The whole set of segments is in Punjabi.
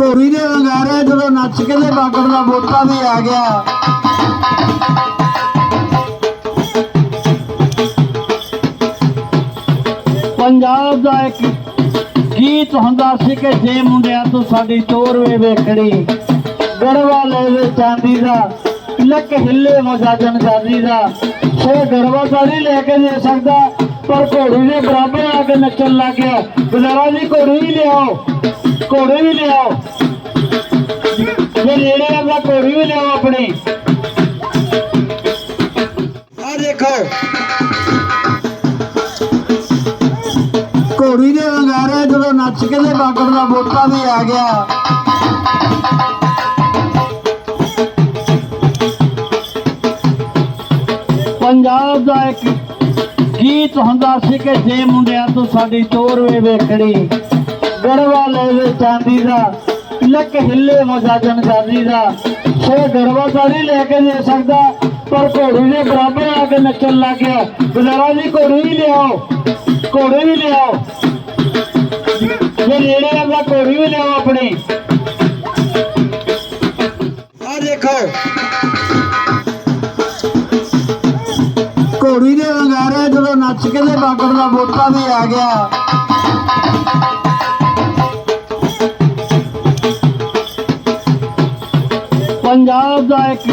ਘੋੜੀ ਦੇ ਵੰਗਾਰੇ ਜਦੋਂ ਨੱਚ ਕੇ ਤੇ ਬਾਗੜ ਦਾ ਬੋਟਾ ਵੀ ਆ ਗਿਆ। ਪੰਜਾਬ ਦਾ ਇੱਕ ਗੀਤ ਹੁੰਦਾ ਸੀ ਕਿ ਜੇ ਮੁੰਡਿਆਂ ਤੋਂ ਸਾਡੀ ਚੋਰ ਵੇ ਵੇਖੜੀ ਗੜਵਾ ਲੈ ਵੇ ਚਾਂਦੀ ਦਾ ਲੱਕ ਹਿੱਲੇ ਮਜਾਜਨ ਚਾਂਦੀ ਦਾ, ਸੋ ਗੜਵਾ ਤਾਂ ਨਹੀਂ ਲੈ ਕੇ ਦੇ ਸਕਦਾ ਪਰ ਘੋੜੀ ਦੇ ਬਰਾਬਰ ਆ ਕੇ ਨੱਚਣ ਲੱਗ ਗਿਆ। ਗੁਜ਼ਾਰਾ ਜੀ ਘੋੜੀ ਵੀ ਲਿਆਓ। ਘੋੜੀ ਵੀ ਲਿਆਓ। ਜੇ ਨੇੜੇ ਆਉਂਦਾ, ਘੋੜੀ ਵੀ ਲਿਆਓ ਆਪਣੀ। ਆ ਦੇਖੋ। ਘੋੜੀ ਦੇ ਵੰਗਾਰੇ ਜਦੋਂ ਨੱਚ ਕੇ ਤੇ ਬਾਗੜ ਦਾ ਬੋਟਾ ਵੀ ਆ ਗਿਆ। ਪੰਜਾਬ ਦਾ ਇੱਕ ਗੀਤ ਹੁੰਦਾ ਸੀ ਕਿ ਜੇ ਮੁੰਡਿਆਂ ਤੋਂ ਸਾਡੀ ਤੋਰ ਵੇ ਵੇਖੜੀ ਗੜਵਾ ਲੈ ਵੇ ਚਾਂਦੀ ਦਾ ਲੱਕ ਹਿੱਲੇ ਮਜਾਜਨ ਚਾਂਦੀ ਦਾ। ਸੋ ਗੜਵਾ ਤਾਂ ਨਹੀਂ ਲੈ ਕੇ ਦੇ ਸਕਦਾ, ਪਰ ਘੋੜੀ ਦੇ ਬਰਾਬਰ ਆ ਕੇ ਨੱਚਣ ਲੱਗ ਗਿਆ। ਗੁਜ਼ਾਰਾ ਜੀ, ਘੋੜੀ ਵੀ ਲਿਆਓ, ਘੋੜੀ ਵੀ ਲਿਆਓ। ਜੇ ਨੇੜੇ ਆਉਂਦਾ ਘੋੜੀ ਵੀ ਲਿਆਓ ਆਪਣੀ। ਜਦੋਂ ਨੱਚ ਬਾਗੜ ਦਾ ਬੋਟਾ ਵੀ ਆ ਗਿਆ? ਪੰਜਾਬ ਦਾ ਇੱਕ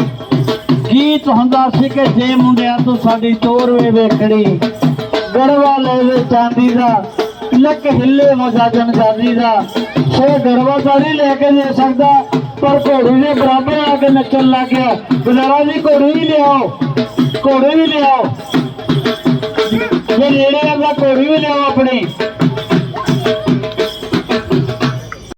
ਗੀਤ ਹੁੰਦਾ ਸੀ ਕਿ ਜੇ ਮੁੰਡਿਆਂ ਤੋਂ ਸਾਡੀ ਤੋਰ ਵੇ ਵੇਖੜੀ ਗੜਵਾ ਲੈ ਵੇ ਚਾਂਦੀ ਦਾ, ਲੱਕ ਹਿੱਲੇ ਮਜਾਜਨ ਚਾਂਦੀ ਦਾ। ਸੋ ਗੜਵਾ ਤਾਂ ਨਹੀਂ ਲੈ ਕੇ ਦੇ ਸਕਦਾ, ਪਰ ਘੋੜੀ ਦੇ ਬਰਾਬਰ ਆ ਕੇ ਨੱਚਣ ਲੱਗ ਗਿਆ। ਗੁਜ਼ਾਰਾ ਜੀ, ਘੋੜੀ ਵੀ ਲਿਆਓ, ਘੋੜੇ ਵੀ ਲਿਆਓ। ਜੇ ਨੇੜੇ ਆਉਂਦਾ ਘੋੜੀ ਵੀ ਲਿਆਓ ਆਪਣੀ